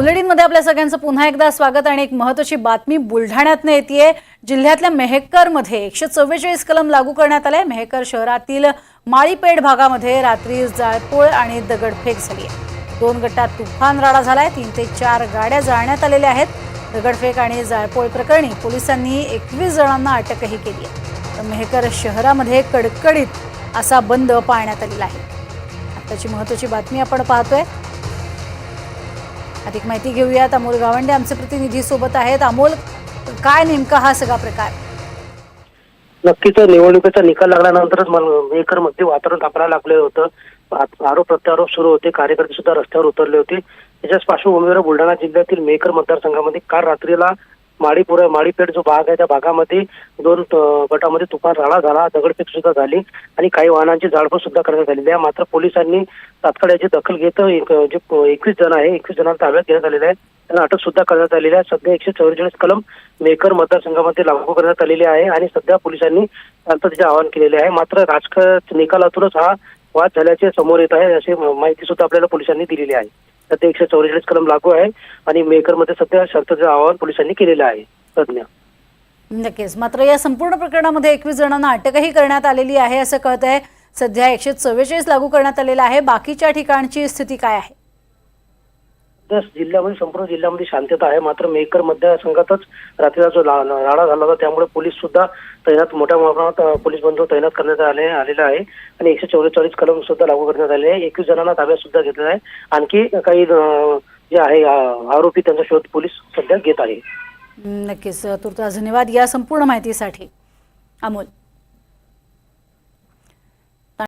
बुलेटिनमध्ये आपल्या सगळ्यांचं पुन्हा एकदा स्वागत आणि एक महत्वाची बातमी बुलढाण्यातनं येते जिल्ह्यातल्या मेहकरमध्ये एकशे चव्वेचाळीस कलम लागू करण्यात आलाय. मेहकर शहरातील माळीपेठ भागामध्ये रात्री जाळपोळ आणि दगडफेक झाली आहे. दोन गटात तुफान राडा झालाय. तीन ते चार गाड्या जाळण्यात आलेल्या आहेत. दगडफेक आणि जाळपोळ प्रकरणी पोलिसांनी एकवीस जणांना अटकही केली आहे. तर मेहकर शहरामध्ये कडकडीत असा बंद पाळण्यात आलेला आहे. आताची महत्वाची बातमी आपण पाहतोय. अधिक माहिती घेऊयात. अमोल गावंडे आमचे प्रतिनिधी सोबत आहेत. अमोल काय नेमका हा सगळा प्रकार? नक्कीच निवडणुकीचा निकाल लागल्यानंतरच मेकरमध्ये वातावरण तापडायला लागले होतं. आरोप प्रत्यारोप सुरू होते. कार्यकर्ते सुद्धा रस्त्यावर उतरले होते. त्याच्याच पार्श्वभूमीवर बुलढाणा जिल्ह्यातील मेकर मतदारसंघामध्ये काल रात्रीला माडीपुरा माडीपेठ जो भाग आहे त्या भागामध्ये दोन गटामध्ये तुफान राडा झाला दगडफेक सुद्धा झाली आणि काही वाहनांची जाळपोळ सुद्धा करण्यात आलेली आहे मात्र पोलिसांनी तात्काळ याची दखल घेत जे एकवीस जण आहे एकवीस जणांना ताब्यात घेण्यात आलेलं आहे. त्यांना अटक सुद्धा करण्यात आलेली आहे. सध्या एकशे चौवेचाळीस कलम मेकर मतदारसंघामध्ये लागू करण्यात आलेली आहे आणि सध्या पोलिसांनी शांततेचे आवाहन केलेले आहे. मात्र राजकीय निकालातूनच हा वाद झाल्याचे समोर येत आहे अशी माहिती सुद्धा आपल्याला पोलिसांनी दिलेली आहे. सध्या एकशे चौवेचाळीस कलम लागू आहे आणि मेकरमध्ये सध्या शर्तचं आवाहन पोलिसांनी केलेलं आहे. तज्ञ नक्कीच. मात्र या संपूर्ण प्रकरणामध्ये एकवीस जणांना अटकही करण्यात आलेली आहे असं कळत आहे सध्या एकशे चव्वेचाळीस लागू करण्यात आलेला आहे. बाकीच्या ठिकाणची स्थिती काय आहे? जिल्ह्यामध्ये संपूर्ण जिल्ह्यामध्ये शांतता आहे. मात्र मेकर मतदारसंघातच रात्रीचा जो राडा झाला होता त्यामुळे पोलीस सुद्धा तैनात मोठ्या प्रमाणात पोलीस बंधू तैनात करण्यात आले आलेला आहे. आणि एकशे चौवेचाळीस कलम सुद्धा लागू करण्यात आले आहे. एकवीस जणांना ताब्यात सुद्धा घेतलेला आहे. आणखी काही जे आहे आरोपी त्यांचा शोध पोलीस सध्या घेत आहे. नक्कीच. तुर्तास धन्यवाद या संपूर्ण माहितीसाठी. अमोल.